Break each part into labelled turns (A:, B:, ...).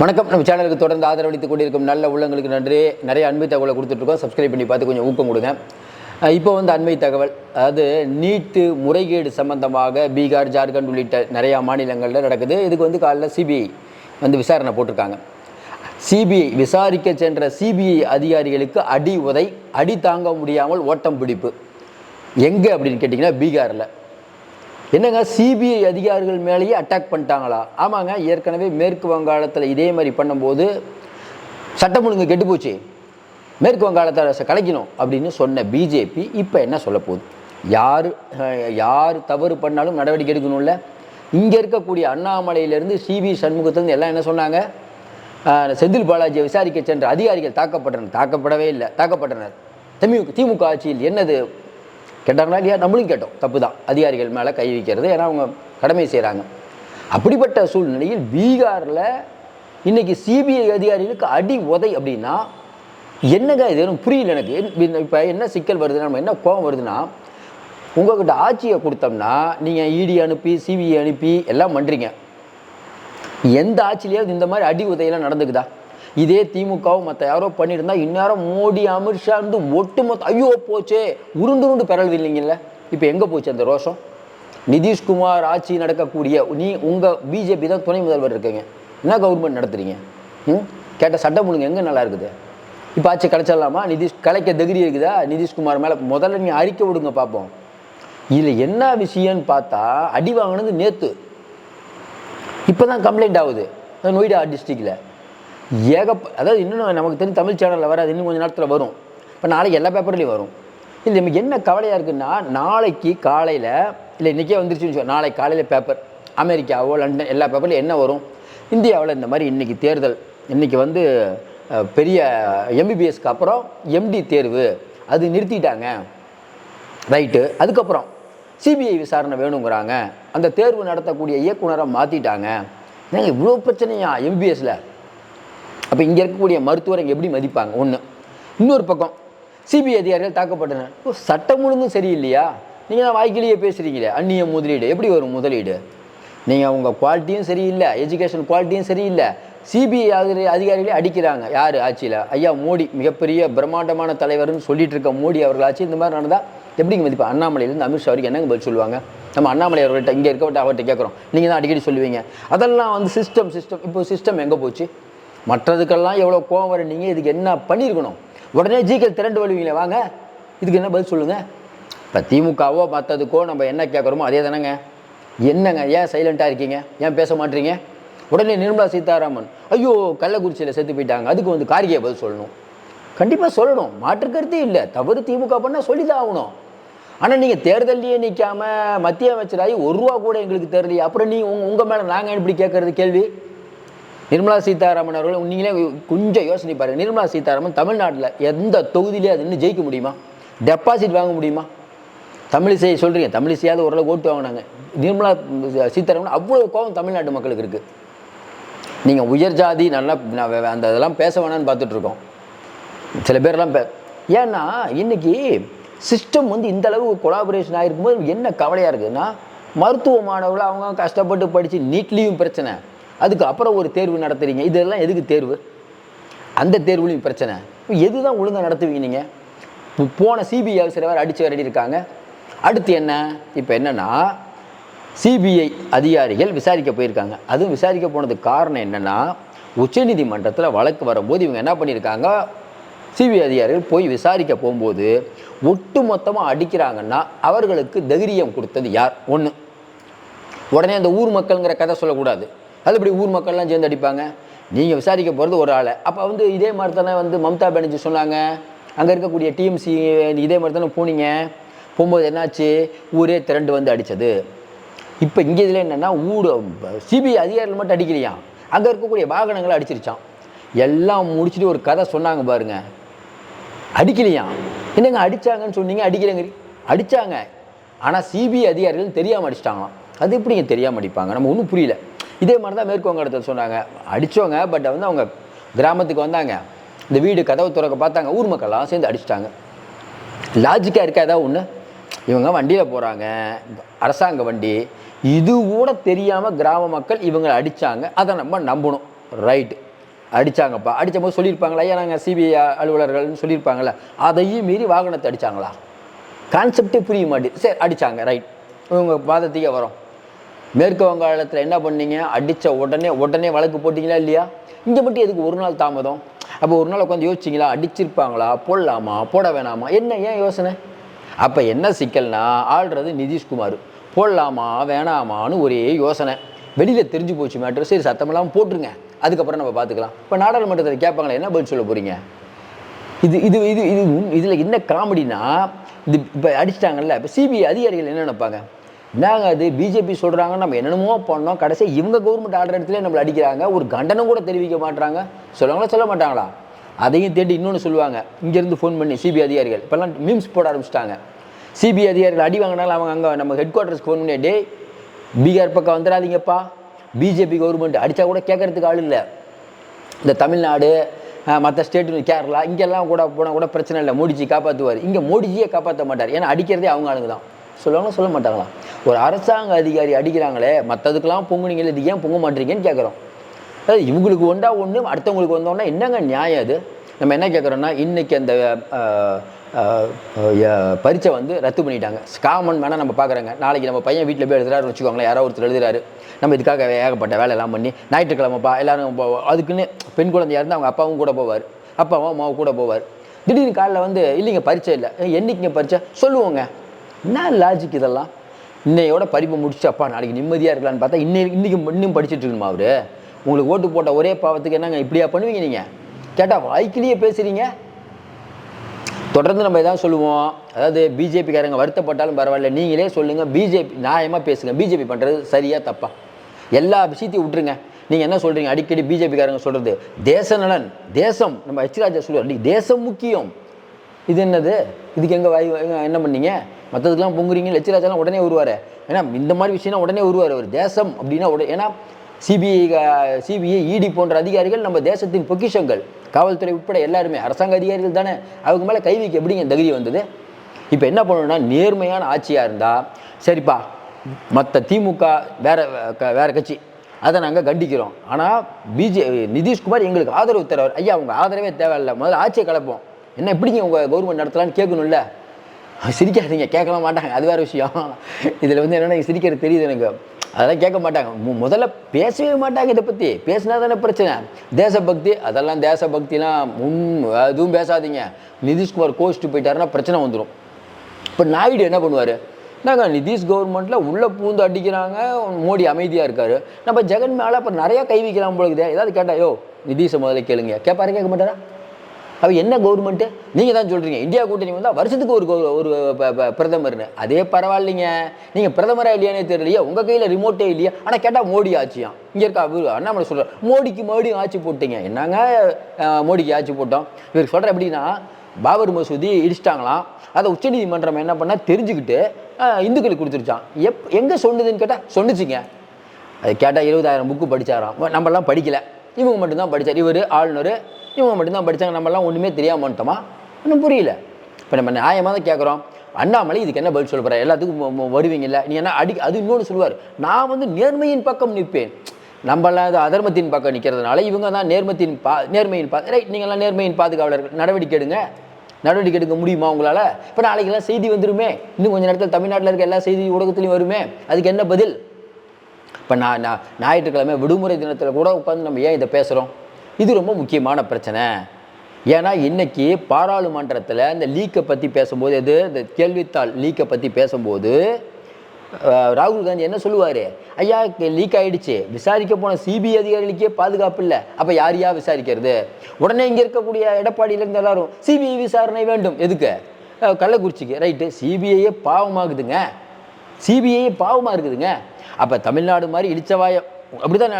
A: வணக்கம். நம்ம சேனலுக்கு தொடர்ந்து ஆதரவளித்து கொண்டிருக்கும் நல்ல உள்ளங்களுக்கு நன்றி. நிறைய அண்மை தகவலை கொடுத்துட்ருக்கோம். சப்ஸ்கிரைப் பண்ணி பார்த்து கொஞ்சம் ஊக்கம் கொடுங்க. இப்போ வந்து அண்மை தகவல். அதாவது நீட்டு முறைகேடு சம்பந்தமாக பீகார் ஜார்க்கண்ட் உள்ளிட்ட நிறையா மாநிலங்களில் நடக்குது. இதுக்கு வந்து காலைல சிபிஐ வந்து விசாரணை போட்டிருக்காங்க. சிபிஐ விசாரிக்க சென்ற சிபிஐ அதிகாரிகளுக்கு அடி உதை அடி தாங்க முடியாமல் ஓட்டம் பிடிப்பு. எங்கே அப்படின்னு கேட்டிங்கன்னா பீகாரில். என்னங்க சிபிஐ அதிகாரிகள் மேலேயே அட்டாக் பண்ணிட்டாங்களா? ஆமாங்க ஏற்கனவே மேற்கு வங்காளத்தில் இதே மாதிரி பண்ணும்போது சட்டம் ஒழுங்கு கெட்டு போச்சு. மேற்கு வங்காளத்தை அரசை கலைக்கணும் அப்படின்னு சொன்ன பிஜேபி இப்போ என்ன சொல்ல போகுது? யார் யார் தவறு பண்ணாலும் நடவடிக்கை எடுக்கணும்ல? இங்கே இருக்கக்கூடிய அண்ணாமலையிலேருந்து சிபி சண்முகத்திலேருந்து எல்லாம் என்ன சொன்னாங்க? செந்தில் பாலாஜியை விசாரிக்க சென்ற அதிகாரிகள் தாக்கப்பட்டனர். தாக்கப்படவே இல்லை. தாக்கப்பட்டனர். திமுக திமுக ஆட்சியில் என்னது? கேட்டாங்களா இல்லையா நம்மளும் கேட்டோம். தப்பு தான் அதிகாரிகள் மேலே கை வைக்கிறது. ஏன்னா அவங்க கடமை செய்கிறாங்க அப்படிப்பட்ட சூழ்நிலையில் பீகாரில் இன்றைக்கி சிபிஐ அதிகாரிகளுக்கு அடி உதை அப்படின்னா என்னங்க இது? எனக்கு புரியல எனக்கு. இப்போ என்ன சிக்கல் வருதுன்னா நம்ம என்ன கோபம் வருதுன்னா உங்கள்கிட்ட ஆட்சியை கொடுத்தோம்னா நீங்கள் இடி அனுப்பி சிபிஐ அனுப்பி எல்லாம் பண்ணுறீங்க எந்த ஆட்சியிலேயாவது இந்த மாதிரி அடி உதையெல்லாம் நடந்துக்குதா? இதே திமுகவும் மற்ற யாரோ பண்ணியிருந்தா இந்நேரம் மோடி அமித்ஷா வந்து ஒட்டுமொத்த ஐயோ போச்சே. உருண்டு உருண்டு பெறல் இல்லைங்கல்ல. இப்போ எங்கே போச்சு அந்த ரோஷம்? நிதிஷ்குமார் ஆட்சி நடக்கக்கூடிய நீ உங்கள் பிஜேபி தான் துணை முதல்வர் இருக்கீங்க. என்ன கவர்மெண்ட் நடத்துறீங்க? ம்? கேட்ட சட்டம் ஒழுங்கு எங்கே நல்லா இருக்குது? இப்போ ஆட்சி கலைச்சிடலாமா? நிதிஷ் கலைக்க தகுதி இருக்குதா? நிதிஷ்குமார் மேலே முதல்ல நீ அறிக்கை விடுங்க பார்ப்போம் இதில் என்ன விஷயம்னு பார்த்தா அடி வாங்கினது நேற்று இப்போ தான் கம்ப்ளைண்ட் ஆகுது நொய்டா டிஸ்ட்ரிக்டில் ஏகப்ப அதாவது இன்னும் நமக்கு தெரிஞ்ச தமிழ் சேனலில் வராது இன்னும் கொஞ்சம் நேரத்தில் வரும். இப்போ நாளைக்கு எல்லா பேப்பர்லேயும் வரும். இல்லை நமக்கு என்ன கவலையாக இருக்குன்னா நாளைக்கு காலையில் இல்லை இன்றைக்கே வந்துருச்சுன்னு வச்சுக்கோ நாளைக்கு காலையில் பேப்பர் அமெரிக்காவோ லண்டன் எல்லா பேப்பர்லையும் என்ன வரும்? இந்தியாவில் இந்த மாதிரி இன்றைக்கி தேர்தல். இன்றைக்கி வந்து பெரிய எம்பிபிஎஸ்க்கு அப்புறம் எம்டி தேர்வு. அது நிறுத்திட்டாங்க. ரைட்டு. அதுக்கப்புறம் சிபிஐ விசாரணை வேணுங்கிறாங்க. அந்த தேர்வு நடத்தக்கூடிய இயக்குனரை மாற்றிட்டாங்க ஏங்க இவ்வளோ பிரச்சனையா எம்பிஎஸில் அப்போ இங்கே இருக்கக்கூடிய மருத்துவரை எப்படி மதிப்பாங்க? ஒன்று இன்னொரு பக்கம் சிபிஐ அதிகாரிகள் தாக்கப்பட்டனர். ஓ சட்டம் ஒழுங்கும் சரியில்லையா? நீங்கள் தான் வாய்க்கிலேயே பேசுகிறீங்களே அந்நிய முதலீடு. எப்படி வரும் முதலீடு? நீங்கள் உங்கள் குவாலிட்டியும் சரியில்லை எஜுகேஷன் குவாலிட்டியும் சரியில்லை. சிபிஐ அதிகாரிகளே அடிக்கிறாங்க. யார்? ஆட்சியில். ஐயா மோடி மிகப்பெரிய பிரம்மாண்டமான தலைவர்னு சொல்லிட்டு இருக்க மோடி அவர்கள் ஆட்சி இந்த மாதிரி நடந்தால் எப்படிங்க மதிப்பு? அண்ணாமலையிலேருந்து அமித்ஷா வரைக்கும் என்னங்க பதில் சொல்லுவாங்க? நம்ம அண்ணாமலை அவர்கிட்ட இங்கே இருக்கவட்ட அவர்கிட்ட கேட்குறோம் நீங்கள் தான் அடிக்கடி சொல்லுவீங்க. அதெல்லாம் வந்து சிஸ்டம் சிஸ்டம் இப்போ சிஸ்டம் எங்கே போச்சு? மற்றதுக்கெல்லாம் எவ்வளோ கோவம் வர நீங்கள் இதுக்கு என்ன பண்ணியிருக்கணும்? உடனே ஜிகே திரண்டு வருவீங்களே வாங்க. இதுக்கு என்ன பதில் சொல்லுங்கள் இப்போ திமுகவோ மற்றதுக்கோ நம்ம என்ன கேட்குறோமோ அதே தானேங்க. என்னங்க ஏன் சைலண்ட்டாக இருக்கீங்க? ஏன் பேச மாட்டீங்க? உடனே நிர்மலா சீதாராமன் ஐயோ கள்ளக்குறிச்சியில் செத்து போயிட்டாங்க. அதுக்கு வந்து கார்கே பதில் சொல்லணும். கண்டிப்பாக சொல்லணும். மாற்று கருத்தே இல்லை. தவறு திமுக பண்ணால் சொல்லி தான் ஆகணும். ஆனால் நீங்கள் தேர்தல்லையே நிற்காம மத்திய அமைச்சராகி ஒரு ரூபா கூட எங்களுக்கு தெரியலையே. அப்புறம் நீ உங்கள் உங்கள் மேலே நாங்கள் இப்படி கேட்குறது? கேள்வி. நிர்மலா சீதாராமன் அவர்கள் நீங்களே கொஞ்சம் யோசனை பாருங்க. நிர்மலா சீதாராமன் தமிழ்நாட்டில் எந்த தொகுதியிலே அது நின்று ஜெயிக்க முடியுமா? டெபாசிட் வாங்க முடியுமா? தமிழிசையை சொல்கிறீங்க தமிழிசையாவது ஓரளவு ஓட்டு வாங்கினாங்க. நிர்மலா சீதாராமன் அவ்வளோ கோபம் தமிழ்நாட்டு மக்களுக்கு இருக்குது நீங்கள் உயர் ஜாதி நல்லா நான் அந்த இதெல்லாம் பேச வேணான்னு பார்த்துட்ருக்கோம் சில பேர்லாம் பே ஏன்னா இன்னைக்கு சிஸ்டம் வந்து இந்த அளவு கொலாபரேஷன் ஆகிருக்கும்போது என்ன கவலையாக இருக்குதுன்னா மருத்துவ மாணவர்கள் அவங்க கஷ்டப்பட்டு படித்து நீட்லேயும் பிரச்சனை. அதுக்கு அப்புறம் ஒரு தேர்வு நடத்துறீங்க. இதெல்லாம் எதுக்கு தேர்வு? அந்த தேர்வுலையும் பிரச்சனை. எது தான் ஒழுங்காக நடத்துவீங்க நீங்கள் இப்போ போன சிபிஐ சில பேர் அடித்து விரடி இருக்காங்க அடுத்து என்ன? இப்போ என்னென்னா சிபிஐ அதிகாரிகள் விசாரிக்க போயிருக்காங்க. அதுவும் விசாரிக்க போனதுக்கு காரணம் என்னென்னா உச்சநீதிமன்றத்தில் வழக்கு வரும்போது இவங்க என்ன பண்ணியிருக்காங்க? சிபிஐ அதிகாரிகள் போய் விசாரிக்க போகும்போது ஒட்டு மொத்தமாக அடிக்கிறாங்கன்னா அவர்களுக்கு தைரியம் கொடுத்தது யார்? ஒன்று உடனே அந்த ஊர் மக்கள்ங்கிற கதை சொல்லக்கூடாது. அது இப்படி ஊர் மக்கள்லாம் சேர்ந்து அடிப்பாங்க? நீங்கள் விசாரிக்க போகிறது ஒரு ஆளை. அப்போ வந்து இதே மாதிரி தானே வந்து மம்தா பானர்ஜி சொன்னாங்க. அங்கே இருக்கக்கூடிய டிஎம்சி இதே மாதிரி தானே போனீங்க. போகும்போது என்னாச்சு? ஊரே திரண்டு வந்து அடித்தது இப்போ இங்கே இதில் என்னென்னா ஊர் சிபிஐ அதிகாரிகள் மட்டும் அடிக்கலையாம் அங்கே இருக்கக்கூடிய வாகனங்களை அடிச்சிருச்சான் எல்லாம் முடிச்சுட்டு ஒரு கதை சொன்னாங்க பாருங்க. அடிக்கலையாம் என்னங்க அடித்தாங்கன்னு சொன்னீங்க? அடிக்கலைங்க அடித்தாங்க ஆனால் சிபிஐ அதிகாரிகள் தெரியாமல் அடிச்சிட்டாங்களாம். அது எப்படிங்க தெரியாமல் அடிப்பாங்க? நம்ம ஒன்றும் புரியல. இதே மாதிரி தான் மேற்கு வங்காளத்தில் சொன்னாங்க. அடித்தவங்க பட் வந்து அவங்க கிராமத்துக்கு வந்தாங்க. இந்த வீடு கதவு துறக்க பார்த்தாங்க. ஊர் மக்கள்லாம் சேர்ந்து அடிச்சிட்டாங்க. லாஜிக்காக இருக்கா ஏதாவது ஒன்று இவங்க வண்டியில் போகிறாங்க அரசாங்க வண்டி. இது கூட தெரியாமல் கிராம மக்கள் இவங்களை அடித்தாங்க அதை நம்ம நம்பணும். ரைட்டு அடித்தாங்கப்பா அடித்தபோது சொல்லியிருப்பாங்களா? ஐயா நாங்கள் சிபிஐ அலுவலர்கள்னு சொல்லியிருப்பாங்களே அதையும் மீறி வாகனத்தை அடிச்சாங்களா? கான்செப்டே புரிய மாட்டேது சரி அடிச்சாங்க. ரைட் இவங்க வாதத்துக்கே வரோம். மேற்கு வங்காளத்தில் என்ன பண்ணீங்க? அடித்த உடனே உடனே வழக்கு போட்டிங்களா இல்லையா? இங்கே மட்டும் எதுக்கு ஒரு நாள் தாமதம்? அப்போ ஒரு நாள் உட்காந்து யோசிச்சிங்களா? அடிச்சிருப்பாங்களா? போடலாமா? போட வேணாமா? என்ன ஏன் யோசனை? அப்போ என்ன சிக்கல்னா ஆள்றது நிதிஷ்குமார். போடலாமா? வேணாமான்னு ஒரே யோசனை. வெளியில் தெரிஞ்சு போச்சு மேட்ரு சரி சத்தமெல்லாம் போட்டுருங்க. அதுக்கப்புறம் நம்ம பார்த்துக்கலாம் இப்போ நாடாளுமன்றத்தில் கேட்பாங்களே என்ன பதில் சொல்ல போகிறீங்க இது இது இது இது இதில் என்ன காமெடினா இது இப்போ அடிச்சிட்டாங்கல்ல இப்போ சிபிஐ அதிகாரிகள் என்ன நினைப்பாங்க? என்னங்க அது பிஜேபி சொல்கிறாங்க நம்ம என்னென்னமோ பண்ணோம். கடைசி இவங்க கவர்மெண்ட் ஆடுற இடத்துல நம்மளை அடிக்கிறாங்க. ஒரு கண்டனம் கூட தெரிவிக்க மாட்டாங்க சொல்லுவாங்களா சொல்ல மாட்டாங்களா? அதையும் தேடி இன்னொன்று சொல்லுவாங்க. இங்கேருந்து ஃபோன் பண்ணி சிபிஐ அதிகாரிகள். இப்போல்லாம் மீம்ஸ் போட ஆரம்பிச்சிட்டாங்க. சிபிஐ அதிகாரிகள் அடி வாங்கினாலும் அவங்க அங்கே நம்ம ஹெட் குவார்ட்டர்ஸ்க்கு ஃபோன் பண்ணி டே பீகார் பக்கம் வந்துடாதீங்கப்பா. பிஜேபி கவர்மெண்ட் அடித்தா கூட கேட்கறதுக்கு ஆள் இல்லை. இந்த தமிழ்நாடு மற்ற ஸ்டேட்டு கேரளா இங்கெல்லாம் கூட போனால் கூட பிரச்சனை இல்லை. மோடிஜி காப்பாற்றுவார் இங்கே மோடிஜியே காப்பாற்ற மாட்டார். ஏன்னா அடிக்கிறதே அவங்க ஆளுங்க தான். சொல்லுவாங்களா சொல்ல மாட்டாங்களா? ஒரு அரசாங்க அதிகாரி அடிக்கிறாங்களே மற்றதுக்கெல்லாம் பொங்குனீங்களே இது ஏன் பொங்க மாட்டீங்கன்னு கேட்குறோம் அதாவது இவங்களுக்கு ஒன்றா ஒன்று அடுத்தவங்களுக்கு வந்தோன்னா என்னங்க நியாயம் அது? நம்ம என்ன கேட்குறோன்னா இன்றைக்கி அந்த பரீட்சை வந்து ரத்து பண்ணிட்டாங்க. காமன் வேணால் நம்ம பார்க்குறாங்க நாளைக்கு நம்ம பையன் வீட்டில் போய் எழுதுறாருன்னு வச்சுக்கோங்களேன் யாரோ ஒருத்தர் எழுதுறாரு. நம்ம இதுக்காக ஏகப்பட்ட வேலையெல்லாம் பண்ணி ஞாயிற்றுக்கிழமைப்பா எல்லோரும் அதுக்குன்னு பெண் குழந்தையாக இருந்தால் அவங்க அப்பாவும் கூட போவார். அப்பாவும் அம்மாவும் கூட போவார். திடீர்னு காலைல வந்து இல்லைங்க பரீட்சை இல்லை. என்றைக்குங்க என்னைக்குங்க பரீட்சை? சொல்லுவோங்க. என்ன லாஜிக் இதெல்லாம்? இன்னையோட படிப்பு முடிச்சு அப்பா நாளைக்கு நிம்மதியாக இருக்கலாம்னு பார்த்தா இன்னை இன்னைக்கு இன்னும் படிச்சுட்டு இருக்கணுமா அவரு? உங்களுக்கு ஓட்டு போட்ட ஒரே பாவத்துக்கு என்னங்க இப்படியா பண்ணுவீங்க நீங்கள் கேட்டால் வாய்க்கிலேயே பேசுகிறீங்க தொடர்ந்து நம்ம இதான் சொல்லுவோம். அதாவது பிஜேபிக்காரங்க வருத்தப்பட்டாலும் பரவாயில்ல. நீங்களே சொல்லுங்கள் பிஜேபி நியாயமாக பேசுங்க. பிஜேபி பண்ணுறது சரியாக தப்பா? எல்லா விஷயத்தையும் விட்டுருங்க. நீங்கள் என்ன சொல்கிறீங்க அடிக்கடி பிஜேபிக்காரங்க சொல்கிறது தேச நலன் தேசம். நம்ம ஹெச்ராஜா சொல்லுவார். தேசம் முக்கியம். இது என்னது? இதுக்கு எங்கே வாய் என்ன பண்ணீங்க? மற்றதுக்கெல்லாம் பொங்குறீங்க லட்சராஜெல்லாம் உடனே வருவார். ஏன்னா இந்த மாதிரி விஷயம்னா உடனே வருவார். அவர் தேசம் அப்படின்னா உடனே ஏன்னா சிபிஐ சிபிஐ இடி போன்ற அதிகாரிகள் நம்ம தேசத்தின் பொக்கிஷங்கள். காவல்துறை உட்பட எல்லாருமே அரசாங்க அதிகாரிகள் தானே. அவங்க மேலே கை வைக்க எப்படிங்க தகுதி வந்தது? இப்போ என்ன பண்ணணும்னா நேர்மையான ஆட்சியாக இருந்தால் சரிப்பா மற்ற திமுக வேற க- கட்சி அதை நாங்கள் கண்டிக்கிறோம். ஆனால் பிஜே நிதிஷ்குமார் எங்களுக்கு ஆதரவு தருவார். ஐயா அவங்க ஆதரவே தேவையில்லை. முதல்ல ஆட்சியை கலப்போம். என்ன எப்படிங்க உங்கள் கவர்மெண்ட் நடத்தலான்னு கேட்கணும்ல? சிரிக்காதீங்க கேட்கலாம் மாட்டாங்க. அது வேறு விஷயம். இதில் வந்து என்னென்னா சிரிக்கிறது தெரியுது எனக்கு. அதெல்லாம் கேட்க மாட்டாங்க. மு- முதல்ல பேசவே மாட்டாங்க இதை பற்றி பேசினா தானே பிரச்சனை. தேசபக்தி அதெல்லாம் தேசபக்திலாம் முன் எதுவும் பேசாதீங்க. நிதிஷ்குமார் கோஷ்ட்டு போயிட்டாருன்னா பிரச்சனை வந்துடும் இப்போ நாயுடு என்ன பண்ணுவார்? நாங்கள் நிதிஷ் கவர்மெண்ட்டில் உள்ளே பூந்து அடிக்கிறாங்க. மோடி அமைதியாக இருக்காரு. நம்ம ஜெகன் மேலே அப்போ நிறையா கை வைக்கலாம் பொழுது ஏதாவது கேட்டா யோ நிதிஷை முதல்ல கேளுங்க. கேட்பாரு கேட்க மாட்டாரா? அவ என்ன கவர்மெண்ட்டு நீங்கள் தான் சொல்கிறீங்க இந்தியா கூட்டணி வந்தால் வருஷத்துக்கு ஒரு ஒரு ப- பிரதமர்னு. அதே பரவாயில்லைங்க. நீங்கள் பிரதமராக இல்லையானே தெரியலையா. உங்கள் கையில் ரிமோட்டே இல்லையா? ஆனால் கேட்டால் மோடி ஆட்சியாம் இங்கே இருக்கா? அவரு அண்ணாமலை சொல்கிறார் மோடிக்கு மறுபடியும் ஆட்சி போட்டீங்க. என்னங்க மோடிக்கு ஆட்சி போட்டோம்? இவர் சொல்கிற எப்படின்னா பாபர் மசூதி இடிச்சிட்டாங்களாம். அதை உச்சநீதிமன்றம் என்ன பண்ணால் தெரிஞ்சுக்கிட்டு இந்துக்களுக்கு கொடுத்துருச்சான் எப் எங்கே சொன்னதுன்னு கேட்டால் சொன்னிச்சிங்க. அது கேட்டால் இருபதாயிரம் புக்கு படித்தாராம் நம்மளாம் நம்மலாம் இவங்க மட்டும்தான் படித்தார் இவர் ஆளுநர் இவங்க மட்டும்தான் படித்தாங்க நம்மலாம் ஒன்றுமே தெரியாம வந்துட்டோமா? ஒன்றும் புரியல. இப்போ நம்ம நியாயமாக தான் கேட்குறோம் அண்ணாமலை இதுக்கு என்ன பதில் சொல்ல போகிறார் எல்லாத்துக்கும் வருவீங்கல்ல? நீ என்ன அடி அது இன்னொன்று சொல்லுவார். நான் வந்து நேர்மையின் பக்கம் நிற்பேன். நம்மளாம் இது அதர்மத்தின் பக்கம் நிற்கிறதுனால இவங்க தான் நேர்மத்தின் பா நேர்மையின் பா ரைட் நீங்கள்லாம் நேர்மையின் பாதுகாவலர்கள். நடவடிக்கை எடுங்க. நடவடிக்கை எடுக்க முடியுமா உங்களால்? இப்போ நாளைக்கெல்லாம் செய்தி வந்துருமே. இன்னும் கொஞ்சம் நேரத்தில் தமிழ்நாட்டில் இருக்க எல்லா செய்தி ஊடகத்துலையும் வருமே. அதுக்கு என்ன பதில்? இப்போ நான் நான் ஞாயிற்றுக்கிழமை விடுமுறை தினத்தில் கூட உட்காந்து நம்ம ஏன் இதை பேசுகிறோம் இது ரொம்ப முக்கியமான பிரச்சனை. ஏன்னா இன்றைக்கி பாராளுமன்றத்தில் இந்த லீக்கை பற்றி பேசும்போது எது? இந்த கேள்வித்தாள் லீக்கை பற்றி பேசும்போது ராகுல் காந்தி என்ன சொல்லுவார்? ஐயா லீக் ஆகிடுச்சு விசாரிக்க போன சிபிஐ அதிகாரிகளுக்கே பாதுகாப்பு இல்லை. அப்போ யார் யார் விசாரிக்கிறது? உடனே இங்கே இருக்கக்கூடிய எடப்பாடியிலேருந்து எல்லாரும் சிபிஐ விசாரணை வேண்டும். எதுக்கு? கள்ளக்குறிச்சிக்கு. ரைட்டு. சிபிஐயே பாவமாகுதுங்க. சிபிஐ பாவமாக இருக்குதுங்க. அப்போ தமிழ்நாடு மாதிரி இடிச்சவாயம் அப்படி தான்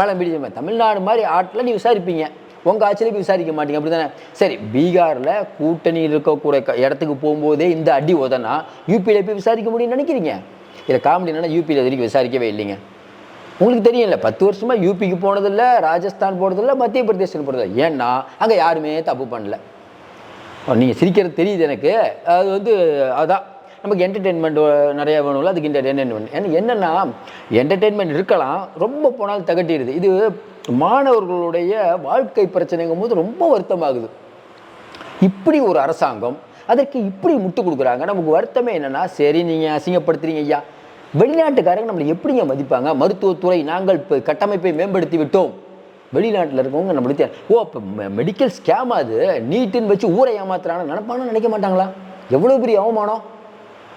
A: மேலே பிடிச்ச தமிழ்நாடு மாதிரி ஆட்டில் நீ விசாரிப்பீங்க. உங்கள் ஆட்சியில் போய் விசாரிக்க மாட்டீங்க அப்படி தானே சரி பீகாரில் கூட்டணியில் இருக்கக்கூடிய இடத்துக்கு போகும்போதே இந்த அடி உதனா யூபியில் போய் விசாரிக்க முடியும்னு நினைக்கிறீங்க? இதில் காமெடி என்னன்னா யூபியில் வரைக்கும் விசாரிக்கவே இல்லைங்க. உங்களுக்கு தெரியல பத்து வருஷமாக யூபிக்கு போனதில்லை ராஜஸ்தான் போனதில்லை மத்திய பிரதேசத்துக்கு போனதில்லை. ஏன்னா அங்கே யாருமே தப்பு பண்ணல. நீங்கள் சிரிக்கிறது தெரியுது எனக்கு. அது வந்து அதான். நமக்கு என்டர்டெயின்மெண்ட் நிறைய வேணும்ல அதுக்கு என்டர்டெயின்மெண்ட் ஏன்னா என்னென்னா என்டர்டெயின்மெண்ட் இருக்கலாம் ரொம்ப போனால் தகட்டிடுது இது மாணவர்களுடைய வாழ்க்கை பிரச்சனைங்கும் போது ரொம்ப வருத்தமாகுது. இப்படி ஒரு அரசாங்கம் அதற்கு இப்படி முட்டு கொடுக்குறாங்க. நமக்கு வருத்தமே என்னென்னா சரி நீங்கள் அசிங்கப்படுத்துறீங்க ஐயா. வெளிநாட்டுக்காரங்க நம்மளை எப்படிங்க மதிப்பாங்க? மருத்துவத்துறை நாங்கள் இப்போ கட்டமைப்பை மேம்படுத்தி விட்டோம். வெளிநாட்டில் இருக்கவங்க நம்மளுக்கு தெரியும் ஓ அப்போ மெடிக்கல் ஸ்கேம் அது. நீட்டுன்னு வச்சு ஊரை ஏமாத்துறாங்க நினப்பானு நினைக்க மாட்டாங்களா? எவ்வளோ பெரிய அவமானம்?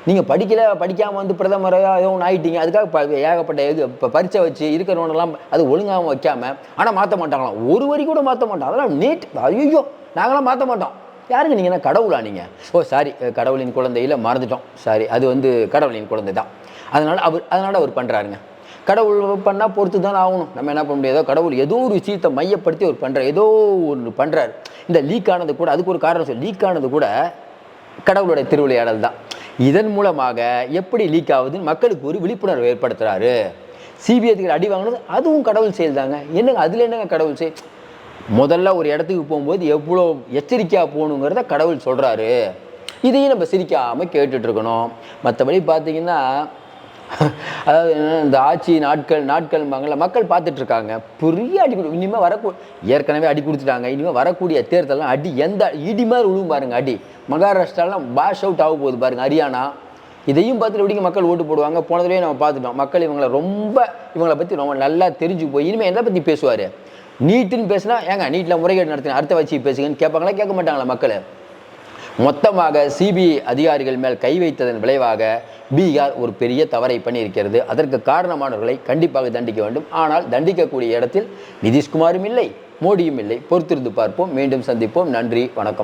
A: நீங்கள் படிக்கலை படிக்காமல் வந்து பிரதமராக ஏதோ ஒன்று ஆகிட்டீங்க அதுக்காக ப ஏகப்பட்ட இது இப்போ பரிச்சை வச்சு இருக்கிறவனெல்லாம் அது ஒழுங்காக வைக்காமல் ஆனால் மாற்ற மாட்டாங்களாம் ஒரு வரி கூட மாற்ற மாட்டோம் அதெல்லாம் நீட் ஐயோ நாங்களாம் மாற்ற மாட்டோம். யாருங்க நீங்கள் என்ன கடவுளா நீங்கள் ஓ சாரி கடவுளின் குழந்தையில் மறந்துட்டோம். சாரி அது வந்து கடவுளின் குழந்தை தான் அதனால் அவர் அதனால் அவர் பண்ணுறாருங்க கடவுள் பண்ணால் பொறுத்து தான் ஆகணும். நம்ம என்ன பண்ண முடியாது கடவுள் ஏதோ ஒரு விஷயத்தை மையப்படுத்தி அவர் பண்ணுறார் ஏதோ ஒன்று பண்ணுறாரு இந்த லீக் ஆனது கூட அதுக்கு ஒரு காரணம் சொல்லி லீக் ஆனது கூட கடவுளுடைய திருவிளையாடல் தான் இதன் மூலமாக எப்படி லீக் ஆகுதுன்னு மக்களுக்கு ஒரு விழிப்புணர்வு ஏற்படுத்துறாரு. சிபிஐக்கு அடி வாங்கினது அதுவும் கடவுள் செயல் தாங்க. என்னங்க அதில் என்னங்க கடவுள் செயல்? முதல்ல ஒரு இடத்துக்கு போகும்போது எவ்வளோ எச்சரிக்கையாக போகணுங்கிறத கடவுள் சொல்கிறாரு இதையும் நம்ம சிரிக்காமல் கேட்டுட்ருக்கணும் மற்றபடி பார்த்தீங்கன்னா அதாவது இந்த ஆட்சி நாட்கள் நாட்கள் மங்கள மக்கள் பார்த்துட்ருக்காங்க பெரிய அடி கொடு இனிமேல் வரக்கூ ஏற்கனவே அடி கொடுத்துட்டாங்க. இனிமேல் வரக்கூடிய தேர்தலாம் அடி எந்த இடி மாதிரி விழுவும் பாருங்க அடி. மகாராஷ்டிராலாம் பாஷ் அவுட் ஆக போகுது பாருங்க ஹரியானா. இதையும் பார்த்துட்டு எப்படிங்க மக்கள் ஓட்டு போடுவாங்க? போன நம்ம பார்த்துட்டோம். மக்கள் இவங்களை ரொம்ப இவங்களை பற்றி ரொம்ப நல்லா தெரிஞ்சு போய் இனிமேல் எதை பற்றி பேசுவார்? நீட்டுன்னு பேசினா ஏங்க நீட்டில் முறைகேடு நடத்தின அடுத்த வச்சு பேசுங்கன்னு கேட்பாங்களா கேட்க மாட்டாங்களா மக்கள்? மொத்தமாக சிபிஐ அதிகாரிகள் மேல் கை வைத்ததன் விளைவாக பீகார் ஒரு பெரிய தவறை பண்ணியிருக்கிறது. அதற்கு காரணமானவர்களை கண்டிப்பாக தண்டிக்க வேண்டும். ஆனால் தண்டிக்கக்கூடிய இடத்தில் நிதிஷ்குமாரும் இல்லை மோடியும் இல்லை. பொறுத்திருந்து பார்ப்போம். மீண்டும் சந்திப்போம். நன்றி வணக்கம்.